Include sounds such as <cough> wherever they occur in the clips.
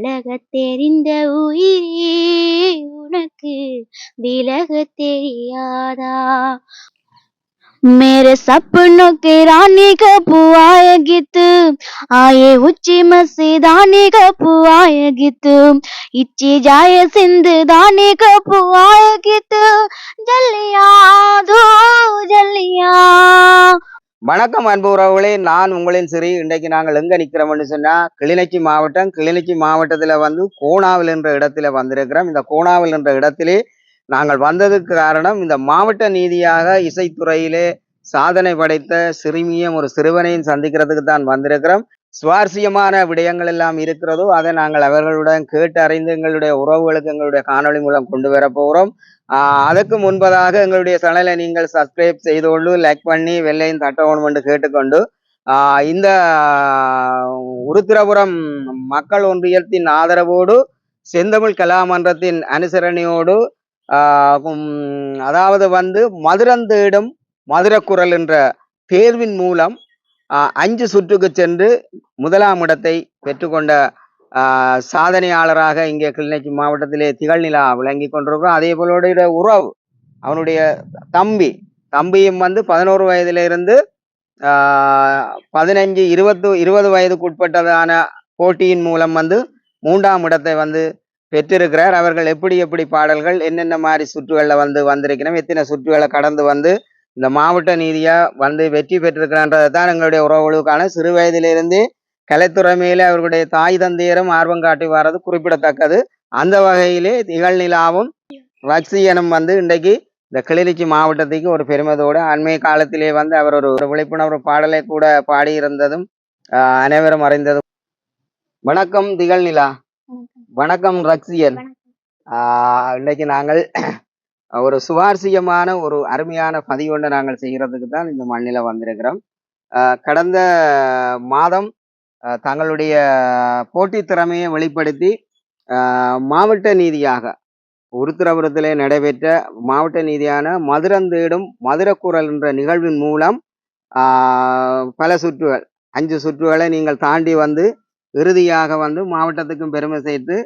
பழகத் தெரிந்த உயிரே உனக்கு விலகத் தெரியாதா मेरे सपनों के रानी कब आएगी तू आए ऊंची मसीदानी कब आएगी तू इच्ची जाए सिंध दानी कब आएगी तू வணக்கம் அன்பு உறவுகளே நான் உங்களின் சிறி இன்றைக்கு நாங்கள் எங்க நிக்கிறோம்னு சொன்னா கிளிநொச்சி மாவட்டம் கிளிநொச்சி மாவட்டத்துல வந்து கோணாவில் என்ற இடத்துல வந்திருக்கிறோம். இந்த கோணாவில் என்ற இடத்திலே நாங்கள் வந்ததுக்கு காரணம் இந்த மாவட்ட நீதியாக இசைத்துறையிலே சாதனை படைத்த சிறுமியும் ஒரு சிறுவனையும் சந்திக்கிறதுக்கு தான் வந்திருக்கிறோம். சுவாரஸ்யமான விடயங்கள் எல்லாம் இருக்கிறதோ அதை நாங்கள் அவர்களுடன் கேட்டு அறிந்து எங்களுடைய உறவுகளுக்கு எங்களுடைய காணொளி மூலம் கொண்டு வர அதுக்கு முன்பதாக எங்களுடைய சேனலை நீங்கள் சப்ஸ்கிரைப் செய்து கொண்டு லைக் பண்ணி வெள்ளையும் தட்டணும் என்று கேட்டுக்கொண்டு இந்த உருத்திரபுரம் மக்கள் ஒன்றியத்தின் ஆதரவோடு செந்தமிழ் கலாமன்றத்தின் அனுசரணையோடு அதாவது வந்து மதுரந்தேடும் மதுரக்குரல் என்ற தேர்வின் மூலம் அஞ்சு சுற்றுக்கு சென்று முதலாம் இடத்தை பெற்றுக்கொண்ட சாதனையாளராக இங்கே கிளிநொச்சி மாவட்டத்திலே திகழ்நிலா விளங்கி கொண்டிருக்கிறோம் அதே போலோடைய உறவு அவனுடைய தம்பி தம்பியும் வந்து பதினோரு வயதிலிருந்து பதினஞ்சு இருபத்து இருபது வயதுக்கு உட்பட்டதான போட்டியின் மூலம் வந்து மூன்றாம் இடத்தை வந்து பெற்றிருக்கிறார். அவர்கள் எப்படி எப்படி பாடல்கள் என்னென்ன மாதிரி சுற்றுகளில் வந்து வந்திருக்கிறோம் எத்தனை சுற்றுகளை கடந்து வந்து இந்த மாவட்ட நீதியாக வந்து வெற்றி பெற்றிருக்கிறான்றதை தான் எங்களுடைய உறவுகளுக்கான சிறு வயதிலிருந்தே கலைத்துறை மேலே அவர்களுடைய தாய் தந்தையரும் ஆர்வம் காட்டி வர்றது குறிப்பிடத்தக்கது. அந்த வகையிலே திகழ்நிலாவும் ரக்ஷியனும் வந்து இன்றைக்கு இந்த கிளிநொச்சி மாவட்டத்துக்கு ஒரு பெருமதோடு அண்மை காலத்திலே வந்து அவர் ஒரு ஒரு விழிப்புணர்வு பாடலை கூட பாடியிருந்ததும் அனைவரும் அறிந்ததும். வணக்கம் திகழ்நிலா. வணக்கம். ரக்ஷியன் ஆஹ் இன்னைக்கு நாங்கள் ஒரு சுவாரஸ்யமான ஒரு அருமையான பதிவொன்றை நாங்கள் செய்கிறதுக்கு தான் இந்த மண்ணில வந்திருக்கிறோம். கடந்த மாதம் தங்களுடைய போட்டித் திறமையை வெளிப்படுத்தி மாவட்ட நீதியாக உருத்திரபுரத்திலே நடைபெற்ற மாவட்ட நீதியான மதுரந்தேடும் மதுரக்குரல் என்ற நிகழ்வின் மூலம் பல சுற்றுகள் அஞ்சு சுற்றுகளை நீங்கள் தாண்டி வந்து இறுதியாக வந்து மாவட்டத்துக்கும் பெருமை சேர்த்து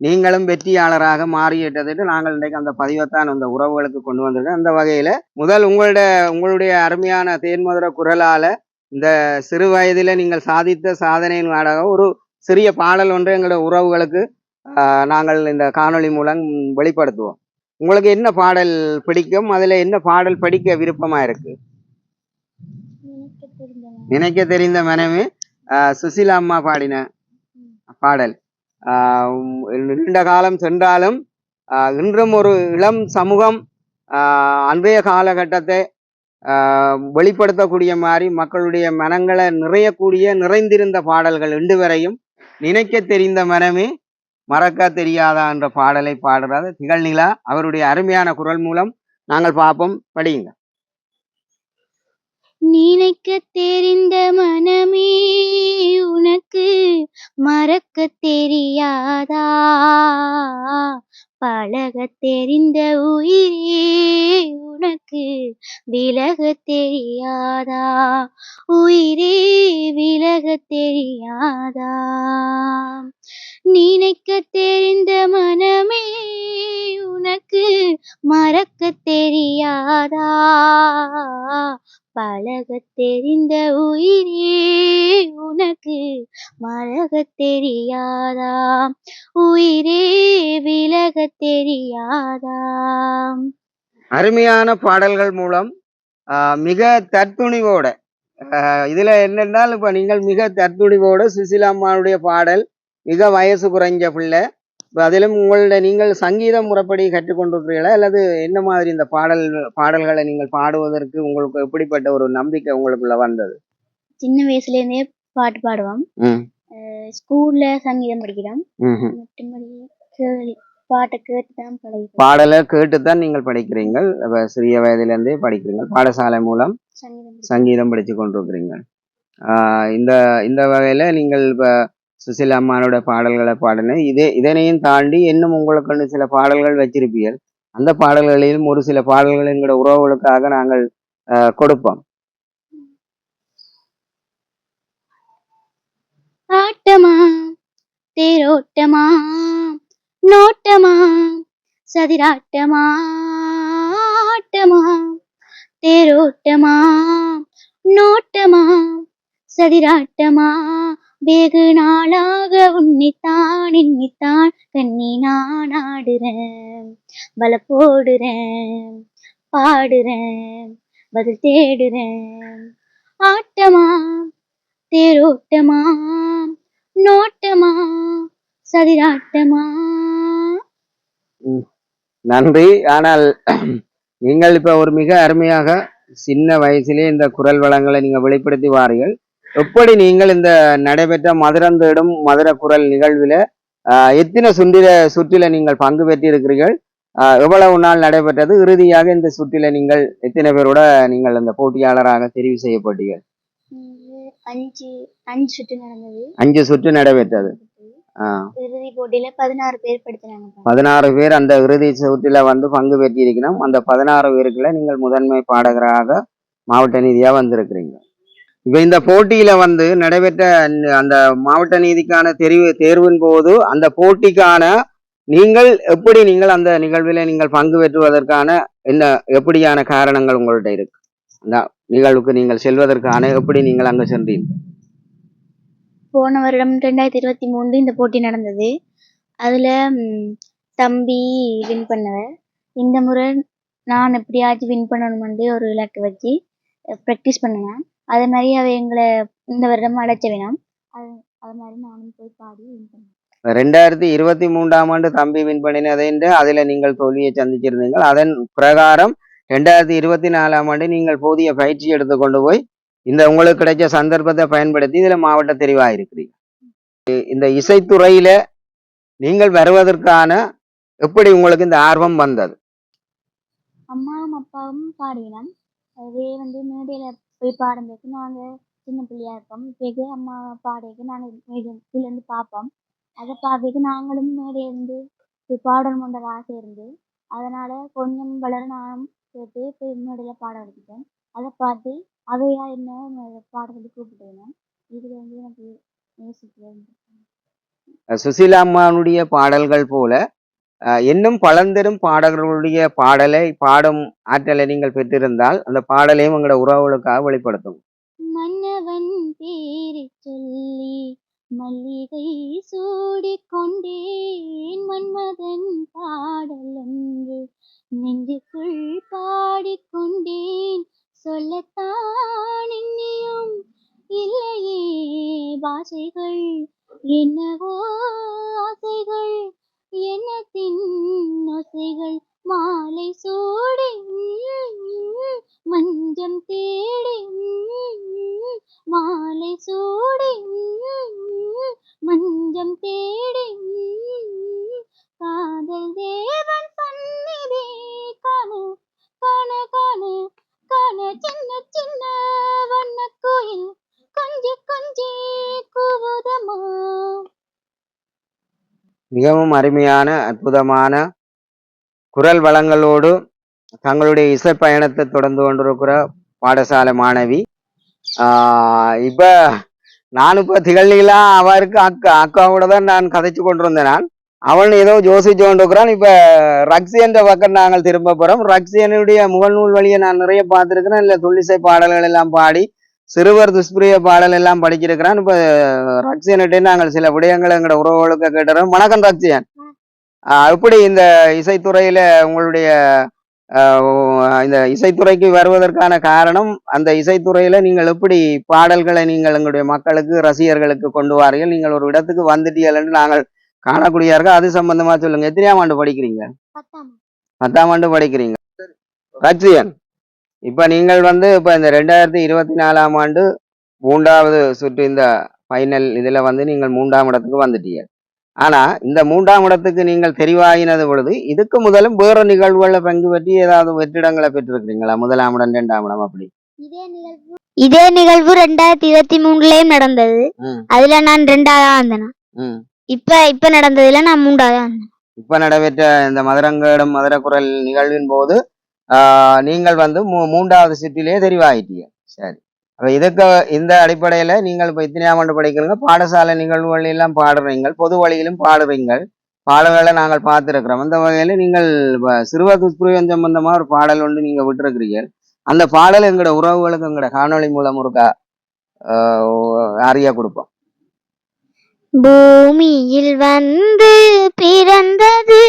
நீங்களும் வெற்றியாளராக மாறிவிட்டதுட்டு நாங்கள் இன்றைக்கு அந்த பதிவைத்தான் அந்த உறவுகளுக்கு கொண்டு வந்திருக்கோம். அந்த வகையில் முதல் உங்களுடைய உங்களுடைய அருமையான தேன்மதுர குரலால் இந்த சிறு வயதில நீங்கள் சாதித்த சாதனையின் நாடகம் ஒரு சிறிய பாடல் ஒன்று எங்களோட உறவுகளுக்கு ஆஹ், நாங்கள் இந்த காணொளி மூலம் வெளிப்படுத்துவோம். உங்களுக்கு என்ன பாடல் பிடிக்கும்? அதுல என்ன பாடல் படிக்க விருப்பமாக இருக்கு? நினைக்க தெரிந்த மனமே சுசிலா அம்மா பாடின பாடல். ஆஹ், நீண்ட காலம் சென்றாலும் இன்றும் ஒரு இளம் சமூகம் ஆஹ், அன்றைய காலகட்டத்தை வெளிப்படுத்தக்கூடிய மாதிரி மக்களுடைய மனங்களை நிறையக்கூடிய நிறைந்திருந்த பாடல்கள் இன்று வரையும் நினைக்க தெரிந்த மனமே மறக்க தெரியாதா என்ற பாடலை பாடுறாரு திகழ்நிலா. அவருடைய அருமையான குரல் மூலம் நாங்கள் பார்ப்போம். படியுங்க. நினைக்க தெரிந்த மனமே உனக்கு மறக்க தெரியாதா? பழக தெரிந்த உயிரே உனக்கு விலக தெரியாதா? உயிரே விலக தெரியாதா? நினைக்க தெரிந்த மனமே உனக்கு மறக்க தெரியாதா? பழகத் தெரிந்த உயிரே உனக்கு. மறகத் தெரியாதா உயிரே விலகத் தெரியாதா அருமையான பாடல்கள் மூலம் ஆஹ், மிக தற்துணிவோட ஆஹ், இதுல என்னென்றால் இப்ப நீங்கள் மிக தற்துணிவோட சுசிலாம்மாவுடைய பாடல் மிக வயசு குறைஞ்ச பிள்ளை அதிலும் உங்களுடைய நீங்கள் சங்கீதம் முறைப்படி கற்றுக்கொண்டிருக்கிறீர்களா? அல்லது என்ன மாதிரி இந்த பாடல் பாடல்களை நீங்கள் பாடுவதற்கு உங்களுக்கு எப்படிப்பட்ட ஒரு நம்பிக்கை உங்களுக்குள்ள வந்தது? சின்ன வயசுல இருந்தே பாட்டு பாடுவோம். ஸ்கூல்ல சங்கீதம் படிக்கிறோம். பாட்டை கேட்டு தான் பழகிட்டோம் பாடலை கேட்டுத்தான் நீங்கள் படிக்கிறீங்கள். சிறிய வயதிலிருந்தே படிக்கிறீங்கள். பாடசாலை மூலம் சங்கீதம் படித்து கொண்டிருக்கிறீங்க இந்த இந்த வகையில நீங்கள் இப்ப சுசிலா அம்மானோட பாடல்களை பாடின இதே இதனையும் தாண்டி இன்னும் உங்களுக்கு சில பாடல்கள் வச்சிருப்பீர்கள். அந்த பாடல்களிலும் ஒரு சில பாடல்கள் எங்களோட உறவுகளுக்காக நாங்கள் கொடுப்போம். கொடுப்போம் தேரோட்டமா நோட்டமா சதிராட்டமா ஆட்டமா தேரோட்டமா நோட்டமா சதிராட்டமா வெகு நாளாக உன்னைத்தான் இன்னித்தான் கண்ணி நான் ஆடுறேன். பல போடுறேன் பாடுறேன் பதில் தேடுறேன். ஆட்டமா தேரோட்டமா நோட்டமா சதிராட்டமா? நன்றி. ஆனால் நீங்கள் இப்ப ஒரு மிக அருமையாக சின்ன வயசிலே இந்த குரல் வளங்களை நீங்க வெளிப்படுத்தி வாரீர்கள் எப்படி நீங்கள் இந்த நடைபெற்ற மதுரம் தேடும் மதுர குரல் நிகழ்வில எத்தனை சுற்றில சுற்றில நீங்கள் பங்கு பெற்றிருக்கிறீர்கள்? எவ்வளவு நாள் நடைபெற்றது? இறுதியாக இந்த சுற்றில நீங்கள் எத்தனை பேரோட நீங்கள் இந்த போட்டியாளராக தெரிவு செய்யப்பட்டீர்கள்? அஞ்சு சுற்று நடைபெற்றது. பதினாறு பேர் அந்த இறுதி சுற்றில வந்து பங்கு பெற்றிருக்கணும். அந்த பதினாறு பேருக்குள்ள நீங்கள் முதன்மை பாடகராக மாவட்ட நீதியா வந்திருக்கிறீங்க. இப்ப இந்த போட்டியில வந்து நடைபெற்ற அந்த மாவட்ட நீதிக்கான தெரிவு தேர்வின் போது அந்த போட்டிக்கான நீங்கள் எப்படி நீங்கள் அந்த நிகழ்வில நீங்கள் பங்கு பெற்றுவதற்கான என்ன எப்படியான காரணங்கள் உங்கள்ட்ட இருக்கு? அந்த நிகழ்வுக்கு நீங்கள் செல்வதற்கான எப்படி நீங்கள் அங்கே சென்றீர்கள்? போன வருடம் ரெண்டாயிரத்தி இருபத்தி மூணு இந்த போட்டி நடந்தது. அதில் தம்பி வின் பண்ணவர் இந்த முறை நான் எப்படியாச்சும் வின் பண்ணணுமென்று ஒரு இலக்கு வச்சு ப்ராக்டிஸ் பண்ணுவேன். அதே மாதிரி அவ எங்களை இந்த வருடம் அழைச்ச வேணாம் அது அது மாதிரி நானும் போய் பாடி பண்ணேன். ரெண்டாயிரத்தி இருபத்தி மூன்றாம் ஆண்டு தம்பி வின் பண்ணினதை அதுல நீங்கள் தோல்வியை சந்திச்சிருந்தீங்கள் அதன் பிரகாரம் ரெண்டாயிரத்தி இருபத்தி நாலாம் ஆண்டு நீங்கள் போதிய பயிற்சி எடுத்து கொண்டு போய் இந்த உங்களுக்கு கிடைச்ச சந்தர்ப்பத்தை பயன்படுத்தி இதுல மாவட்ட தெரிவா இருக்கிறீங்க இ- இந்த இசைத்துறையில நீங்கள் வருவதற்கான எப்படி உங்களுக்கு இந்த ஆர்வம் வந்தது? அம்மாவும் அப்பாவும் பாடினோம் அதே வந்து மேடையில் போய் பாடும்போது நாங்கள் சின்ன பிள்ளையாக இருப்போம். இப்போ அம்மா பாடைக்கு நாங்கள் இதுலேருந்து பார்ப்போம். அதை பார்த்துட்டு நாங்களும் மேடையிலேருந்து போய் பாடணுன்ற ஆசை இருந்து அதனால் கொஞ்சம் வளர நானும் சேர்த்து போய் மேடையில் பாட எடுத்துட்டேன். அதை பார்த்து அவையா என்ன பாட சொல்லி கூப்பிட்டேன் இதில் வந்து எனக்கு மியூசிக் சுசீலா அம்மாவுடைய பாடல்கள் போல இன்னும் பழந்தெரும் பாடகர்களுடைய பாடலை பாடும் ஆற்றலை நீங்கள் பெற்றிருந்தால் அந்த பாடலையும் உங்களோட உறவுகளுக்காக வெளிப்படுத்தும். மன்னவன் பேரை சொல்லி மல்லிகை சூடிக் கொண்டேன். மன்மதன் பாடல் ஒன்று நெஞ்சுக்குள் பாடிக்கொண்டேன் சொல்லத்தான் இன்னியும் இல்லையே. பாஷைகள் என்னவோ ஆசைகள் எண்ணத்தின் ஓசைகள் மாலை சூடி மஞ்சம் தேடி மாலை சூடி மஞ்சம் தேடி காதல் தேவன் சந்நிதி காணு காண காணு காண. சின்ன சின்ன வண்ண கோயில் கொஞ்சி கொஞ்சி கூவுதமா மிகவும் அருமையான அற்புதமான குரல் வளங்களோடு தங்களுடைய இசை பயணத்தை தொடர்ந்து கொண்டிருக்கிற பாடசாலை மாணவி. இப்போ நான் இப்போ திகழ்நிலாம் அவருக்கு அக்கா அக்காவோட தான் நான் கதைச்சு கொண்டிருந்தேன் நான். அவன் ஏதோ ஜோசிச்சு கொண்டிருக்கிறான். இப்போ ரக்ஸியன்ற பக்கம் நாங்கள் திரும்ப போகிறோம் ரக்ஸியனுடைய முகநூல் வழியை நான் நிறைய பார்த்திருக்கிறேன். இல்லை துள்ளிசை பாடல்கள் எல்லாம் பாடி சிறுவர் துஷ்பிரிய பாடல் எல்லாம் படிச்சிருக்கிறான். இப்ப ரக்ஷியன்கிட்ட நாங்கள் சில விடயங்களை எங்களோட உறவுகளுக்கு கேட்டுறோம் வணக்கம் ரக்ஷியன். ஆஹ் எப்படி இந்த இசைத்துறையில உங்களுடைய இந்த இசைத்துறைக்கு வருவதற்கான காரணம் அந்த இசைத்துறையில நீங்கள் எப்படி பாடல்களை நீங்கள் எங்களுடைய மக்களுக்கு ரசிகர்களுக்கு கொண்டு வாரீர்கள்? நீங்கள் ஒரு இடத்துக்கு வந்துட்டீர்கள் என்று நாங்கள் காணக்கூடியார்கள் அது சம்பந்தமா சொல்லுங்க. எத்தனையாம் ஆண்டு படிக்கிறீங்க? பத்தாம் ஆண்டு படிக்கிறீங்க. ரக்ஷியன். இப்ப நீங்கள் வந்து இப்ப இந்த ரெண்டாயிரத்தி இருபத்தி நாலாம் ஆண்டு மூன்றாவது சுற்று இந்த ஃபைனல் இதுல வந்து நீங்கள் மூன்றாம் இடத்துக்கு வந்துட்டீங்க. ஆனா இந்த மூன்றாம் இடத்துக்கு நீங்கள் தெரிவாகினது பொழுது இதுக்கு முதலும் வேற நிகழ்வுகள்ல பங்கு பெற்றி ஏதாவது வெற்றிடங்களை பெற்றிருக்கிறீங்களா? முதலாம் இடம் இரண்டாம் இடம் அப்படி. இதே நிகழ்வு இதே நிகழ்வு ரெண்டாயிரத்தி இருபத்தி மூணுலயும் நடந்தது. அதுல நான் ரெண்டாவதா வந்தேன்? இப்ப இப்ப நடந்ததுல நான் மூன்றாவதா வந்தேன். இப்ப நடைபெற்ற இந்த மதுரங்கடம் மதுர குரல் நிகழ்வின் போது நீங்கள் வந்து மூ- மூன்றாவது சிட்டிலேயே தெரிவாயிட்டீங்க. சரி. அப்போ இதுக்கு இந்த அடிப்படையில நீங்கள் இப்ப இத்தனையாம் ஆண்டு படிக்கிறீங்க. பாடசாலை நிகழ்வுகள் பாடுறீங்க பொது வழியிலும் பாடுறீங்க பாடல்களை நாங்கள் பார்த்துருக்குறோம். அந்த வகையில நீங்கள் சிறுவர் துஷ்பிரயோகம் சம்பந்தமா ஒரு பாடல் ஒன்று நீங்க விட்டுருக்கிறீங்க அந்த பாடல் எங்களோட உறவுகளுக்கு எங்களோட காணொளி மூலம் இருக்கா ஆஹ் அறிய கொடுப்போம். பூமியில் வந்து பிறந்தது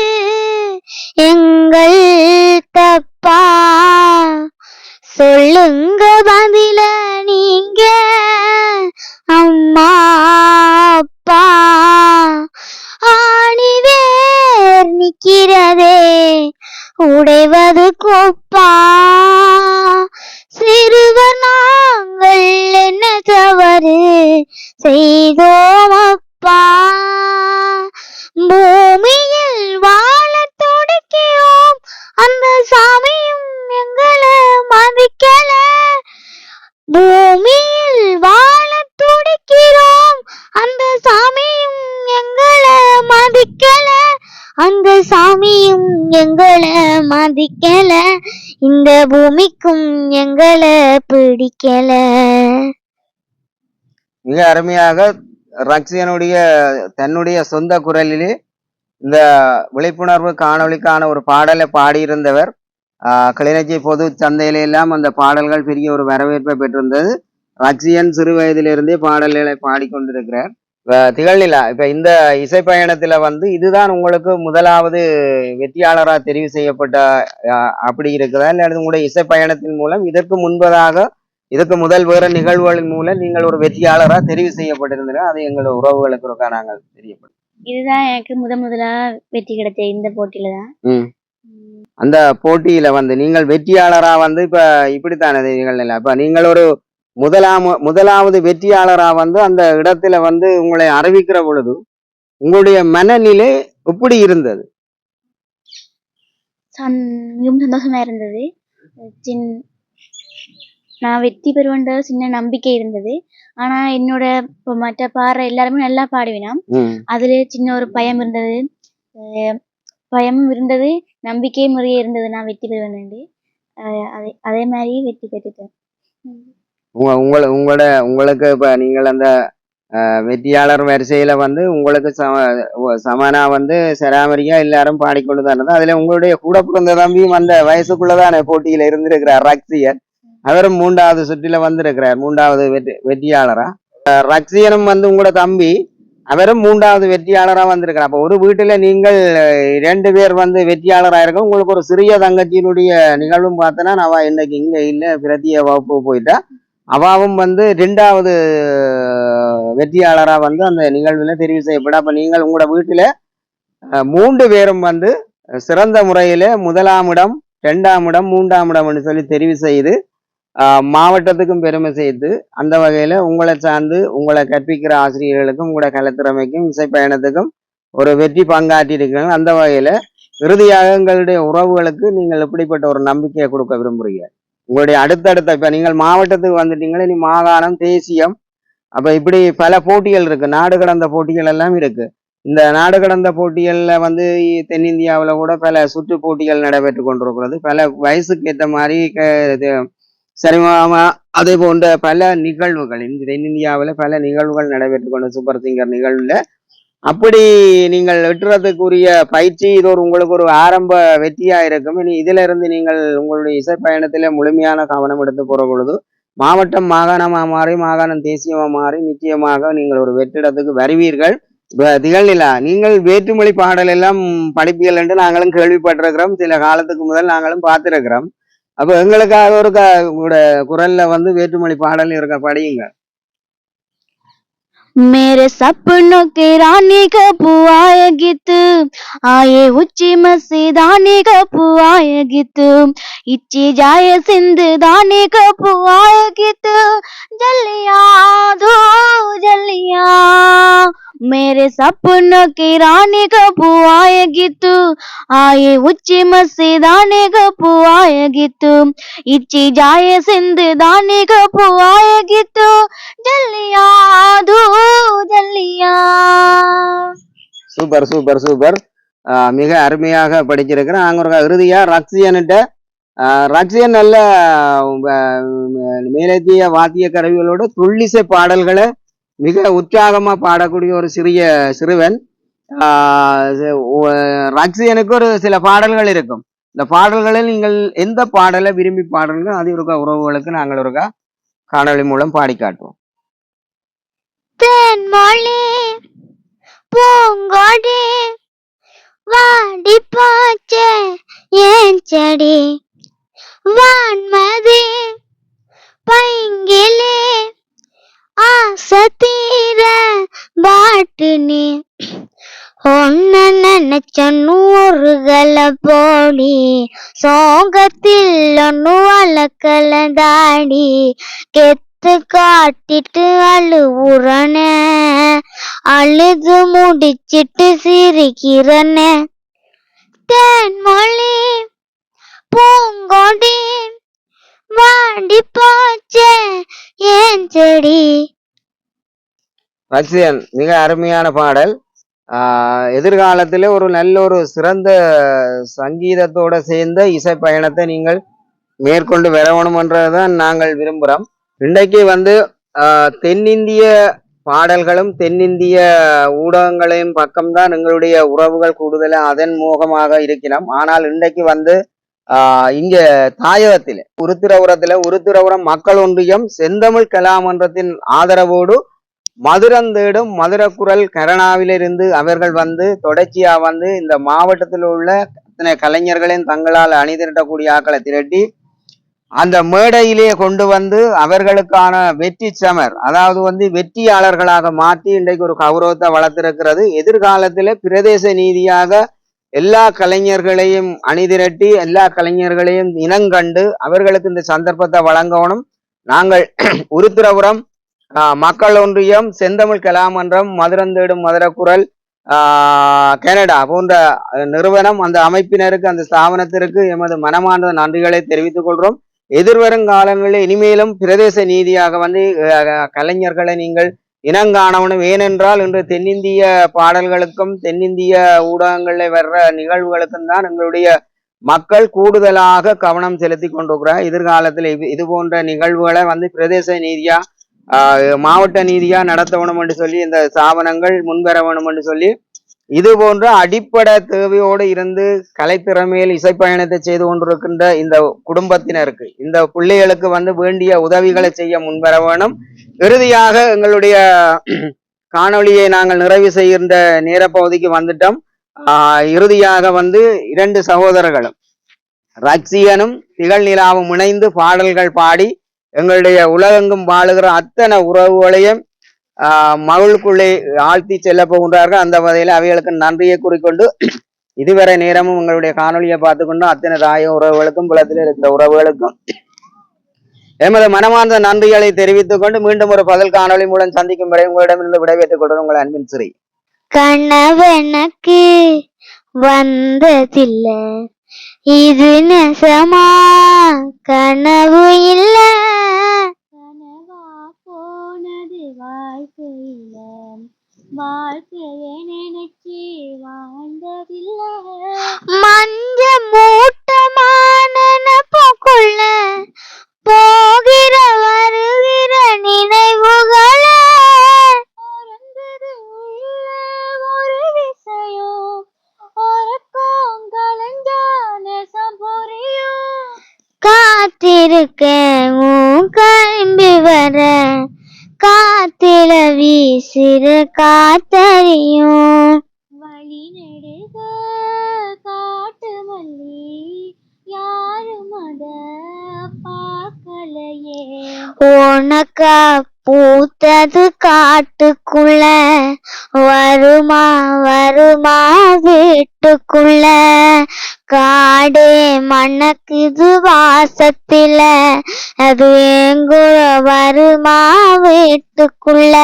எங்கள் தப்பு சொல்லுங்க பதில நீங்க. அம்மா அப்பா. ஆணிவேர் நிக்கிறதே. உடைவது கொப்பா. சிறுவர் நாங்கள் என்ன தவறு செய்தோமா? பூமிக்கும் எங்களை மதிக்கல. இந்த பூமிக்கும் எங்களை பிடிக்கல. மிக அருமையாக ரக்ஷியனுடைய தன்னுடைய சொந்த குரலிலே இந்த விழிப்புணர்வு காணொளிக்கான ஒரு பாடலை பாடியிருந்தவர் ஆஹ் கிளிநொச்சி பொது சந்தையிலெல்லாம் அந்த பாடல்கள் பெரிய ஒரு வரவேற்பை பெற்றிருந்தது. ரக்ஷியன் சிறு வயதிலிருந்தே பாடல்களை பாடிக்கொண்டிருக்கிறார். திகழ்நிலா. இப்ப இந்த இசை பயணத்துல வந்து இதுதான் உங்களுக்கு முதலாவது வெற்றியாளராக தெரிவு செய்யப்பட்ட அப்படி இருக்குதா? இல்லை உங்களுடைய இசை பயணத்தின் மூலம் இதற்கு முன்பதாக இதுக்கு முதல் வேற நிகழ்வுகளின் மூலம் நீங்கள் ஒரு வெற்றியாளராக தெரிவு செய்யப்பட்டிருந்தீர்கள் அது எங்களோட உறவுகளுக்கு இருக்கா நாங்கள் தெரியப்படும் இதுதான் எனக்கு முத முதலா வெற்றி கிடைச்ச இந்த போட்டியில தான். அந்த போட்டியில வந்து நீங்கள் வெற்றியாளரா வந்து இப்ப இப்படித்தானே நிகழ்நிலை இப்ப நீங்கள் ஒரு முதலாம் முதலாவது வெற்றியாளரா வந்து அந்த இடத்துல வந்து உங்களை அறிவிக்கிற பொழுது உங்களுடைய மனநிலை எப்படி இருந்தது? மிகவும் சந்தோஷமா இருந்தது. சின் நான் வெற்றி பெறுவேன்ற சின்ன நம்பிக்கை இருந்தது. ஆனா என்னோட இப்போ மற்ற பாடுற எல்லாருமே நல்லா பாடுவினாம். அதுல சின்ன ஒரு பயம் இருந்தது. அஹ் பயமும் இருந்தது. நம்பிக்கையும் நிறைய இருந்தது. நான் வெற்றி பெறுவேன் அதே அதே மாதிரி வெற்றி பெற்றுட்டேன். உங்க உங்களை உங்களோட உங்களுக்கு இப்ப நீங்கள் அந்த வெற்றியாளர் வரிசையில வந்து உங்களுக்கு சம ஒ- சமனா வந்து செராமரியா எல்லாரும் பாடிக்கொண்டு தான் இருந்தது. அதுல உங்களுடைய கூட பிறந்த தம்பியும் அந்த வயசுக்குள்ளதான போட்டியில இருந்திருக்கிறார் ரக்சியன் அவரும் மூன்றாவது சுற்றில வந்திருக்கிறார் மூன்றாவது வெற்றி வெற்றியாளரா. அஹ், ரக்சியனும் வந்து உங்களோட தம்பி அவரும் மூன்றாவது வெற்றியாளராக வந்திருக்கிறார். அப்போ ஒரு வீட்டில் நீங்கள் ரெண்டு இரண்டு பேர் வந்து வெற்றியாளராக இருக்க உங்களுக்கு ஒரு சிறிய தங்கச்சியினுடைய நிகழ்வும் பார்த்தனா நான் இன்னைக்கு இங்கே இல்லை பிரத்திய வகுப்பு போயிட்டா அவாவும் வந்து ரெண்டாவது வெற்றியாளராக வந்து அந்த நிகழ்வில் தெரிவு செய்யப்பட. அப்போ நீங்கள் உங்களோட வீட்டில் மூன்று பேரும் வந்து சிறந்த முறையில் முதலாம் இடம் ரெண்டாம் இடம் மூன்றாம் இடம்னு சொல்லி தெரிவு செய்து மாவட்டத்துக்கும் பெருமை சேர்த்து அந்த வகையில் உங்களை சார்ந்து உங்களை கற்பிக்கிற ஆசிரியர்களுக்கும் உங்களோட கலைத்திறமைக்கும் இசை பயணத்துக்கும் ஒரு வெற்றி பங்காற்றி இருக்கிறாங்க அந்த வகையில் இறுதியாக எங்களுடைய உறவுகளுக்கு நீங்கள் எப்படிப்பட்ட ஒரு நம்பிக்கையை கொடுக்க விரும்புகிறீர்கள் உங்களுடைய அடுத்தடுத்த இப்போ நீங்கள் மாவட்டத்துக்கு வந்துட்டீங்களே இனி மாகாணம் தேசியம் அப்போ இப்படி பல போட்டிகள் இருக்குது நாடு கடந்த போட்டிகள் எல்லாம் இருக்குது இந்த நாடு கடந்த போட்டிகளில் வந்து தென்னிந்தியாவில் கூட பல சுற்று போட்டிகள் நடைபெற்று கொண்டிருக்கிறது. பல வயசுக்கு ஏற்ற மாதிரி க- இது சரிமாமா அதே போன்ற பல நிகழ்வுகள் இந்த தென்னிந்தியாவில் பல நிகழ்வுகள் நடைபெற்று கொண்ட சூப்பர் சிங்கர் நிகழ்வில் அப்படி நீங்கள் வெட்டுறதுக்குரிய பயிற்சி இது ஒரு உங்களுக்கு ஒரு ஆரம்ப வெற்றியா இருக்கும். இனி இதுல இருந்து நீங்கள் உங்களுடைய இசை பயணத்தில முழுமையான கவனம் எடுத்து போற பொழுது மாவட்டம் மாகாணமாக மாறி மாகாணம் தேசியமாக மாறி நிச்சயமாக நீங்கள் ஒரு வெற்றிடத்துக்கு வருவீர்கள். திகழ்நிலா. நீங்கள் வேற்றுமொழி பாடல் எல்லாம் படிப்பீர்கள் என்று நாங்களும் கேள்விப்பட்டிருக்கிறோம். சில காலத்துக்கு முதல் நாங்களும் பார்த்திருக்கிறோம். அப்போ எங்களுக்காக ஒரு க- உங்களோட குரல்ல வந்து வேற்றுமொழி பாடல் இருக்க படியுங்க मेरे सपनों के रानी कब आए गीत। आए ऊँची मसीदानी कब आए गीत। इच्ची जाए सिंध दानी कब आए गीत। जलिया धो जलिया। मेरे सपनों की रानी कब आएगी तू आए ऊंची मसीदानी कब आएगी तू इच्ची जाए सिंध दानी कब आएगी तू ஜல்லியா தூ ஜல்லியா சூப்பர் சூப்பர் சூப்பர் ஆஹ் மிக அருமையாக படிச்சிருக்கிறேன் நாங்க ஒரு இறுதியா ரக்ஷியன்கிட்ட ஆஹ் ரட்சியன் நல்ல ஆஹ் மேலத்திய வாத்திய கருவிகளோட துள்ளிசை பாடல்களை மிக உற்சாகமா பாடக்கூடிய ஒரு சிறிய சிறுவன் ஆஹ் ஒரு சில பாடல்கள் இருக்கும். இந்த பாடல்களில் நீங்கள் எந்த பாடலை விரும்பி பாடல்கள் அது இருக்கா உறவுகளுக்கு நாங்கள் இருக்கா காணொளி மூலம் பாடி காட்டுவோம். தென்மொழி பூங்கொடி வாடி போச்சே ஏன் செடி? வான்மதி பைங்கிலே ஆசை தீர பாட்டு நீ ஒன்ன நினைச்ச நூறுகளை போடி சோகத்தில் ஒன்னு வளர்க்கல தாடி. கெத்து காட்டிட்டு அழுவுறன அழுது முடிச்சிட்டு சிரிக்கிறன. தேன்மொழி பூங்கொடி வாடி போச்சே ஏன் செடி? ரட்சியன் மிக அருமையான பாடல். எதிர்காலத்தில் ஒரு நல்ல ஒரு சிறந்த சங்கீதத்தோட சேர்ந்த இசை பயணத்தை நீங்கள் மேற்கொண்டு வரணுமன்றதான் நாங்கள் விரும்புகிறோம் இன்றைக்கு வந்து ஆஹ் தென்னிந்திய பாடல்களும் தென்னிந்திய ஊடகங்களையும் பக்கம்தான் எங்களுடைய உறவுகள் கூடுதலாக அதன் மோகமாக இருக்கிறோம். ஆனால் இன்றைக்கு வந்து இங்க தாயகத்தில் உருத்திரபுரத்துல உருத்திரபுரம் மக்கள் ஒன்றியம் செந்தமிழ் கலாமன்றத்தின் ஆதரவோடு மதுரந்தேடும் மதுரக்குரல் கரணாவிலிருந்து அவர்கள் வந்து தொடர்ச்சியா வந்து இந்த மாவட்டத்தில் உள்ள அத்தனை கலைஞர்களையும் தங்களால் அணிதிரட்டக்கூடிய ஆக்களை திரட்டி அந்த மேடையிலே கொண்டு வந்து அவர்களுக்கான வெற்றி சமர் அதாவது வந்து வெற்றியாளர்களாக மாற்றி இன்றைக்கு ஒரு கௌரவத்தை வளர்த்திருக்கிறது. எதிர்காலத்தில் பிரதேச நீதியாக எல்லா கலைஞர்களையும் அணிதிரட்டி எல்லா கலைஞர்களையும் இனங்கண்டு அவர்களுக்கு இந்த சந்தர்ப்பத்தை வழங்கணும் நாங்கள் <clears throat> உருத்திரபுரம் மக்கள் ஒன்றியம் செந்தமிழ் கலாமன்றம் மதுரந்தேடும் மதுரக்குரல் கனடா போன்ற நிறுவனம் அந்த அமைப்பினருக்கு அந்த ஸ்தாபனத்திற்கு எமது மனமார்ந்த நன்றிகளை தெரிவித்துக் கொள்கிறோம். எதிர்வரும் காலங்களில் இனிமேலும் பிரதேச நீதியாக வந்து கலைஞர்களை நீங்கள் இனங்காணவனும் ஏனென்றால் இன்று தென்னிந்திய பாடல்களுக்கும் தென்னிந்திய ஊடகங்களில் வர்ற நிகழ்வுகளுக்கும் தான் எங்களுடைய மக்கள் கூடுதலாக கவனம் செலுத்தி கொண்டிருக்கிறார். எதிர்காலத்தில் இது- இது போன்ற நிகழ்வுகளை வந்து பிரதேச நீதியா ஆஹ் மாவட்ட நீதியா நடத்த வேணும் என்று சொல்லி இந்த ஸ்தாபனங்கள் முன்வர வேணும் என்று சொல்லி இது போன்ற அடிப்படை தேவையோடு இருந்து கலைத்திறமையில் இசைப்பயணத்தை செய்து கொண்டிருக்கின்ற இந்த குடும்பத்தினருக்கு இந்த பிள்ளைகளுக்கு வந்து வேண்டிய உதவிகளை செய்ய முன்வர வேணும் இறுதியாக எங்களுடைய காணொளியை நாங்கள் நிறைவு செய்கின்ற நேரப்பகுதிக்கு வந்துட்டோம். இறுதியாக வந்து இரண்டு சகோதரர்களும் ரக்ஷியனும் திகழ் நிலாவும் இணைந்து பாடல்கள் பாடி எங்களுடைய உலகெங்கும் வாழுகிற அத்தனை உறவுகளையும் மகளுக்குள்ளே ஆழ்த்தி செல்ல போகின்றார்கள். அந்த வகையில் அவைகளுக்கு நன்றியை கூறிக்கொண்டு இதுவரை நேரமும் உங்களுடைய காணொளியை பார்த்துக்கொண்டு அத்தனை தாய உறவுகளுக்கும் புலத்தில் இருக்கிற உறவுகளுக்கும் எமது மனமார்ந்த நன்றிகளை தெரிவித்துக் கொண்டு மீண்டும் ஒரு பதில் காணொளி மூலம் சந்திக்கும் வரை உங்களிடமிருந்து விடைபெற்றுக் கொள்வது உங்கள் அன்பின் சிறி. கனவெனக்கு வந்ததில்ல. இது நெசமா கனவு இல்ல. கனவா போனது வாழ்க்கையில வாழ்க்கைய நினைச்சு வாழ்ந்ததில்ல. மஞ்ச மூட்டமான நினப்புக்குள்ள காத்திருக்கேன் உன் கிளம்பி வர காத்தில வீசுற காத்தறியும். வழி நெடுக காட்டு மல்லி யாரும் அத பார்க்கலையே. உனக்கா பூத்தது காட்டுக்குள்ள வருமா வருமா வீட்டுக்குள்ள. காடே மணக்குது வாசத்தில. அது எங்குற வருமா வீட்டுக்குள்ள.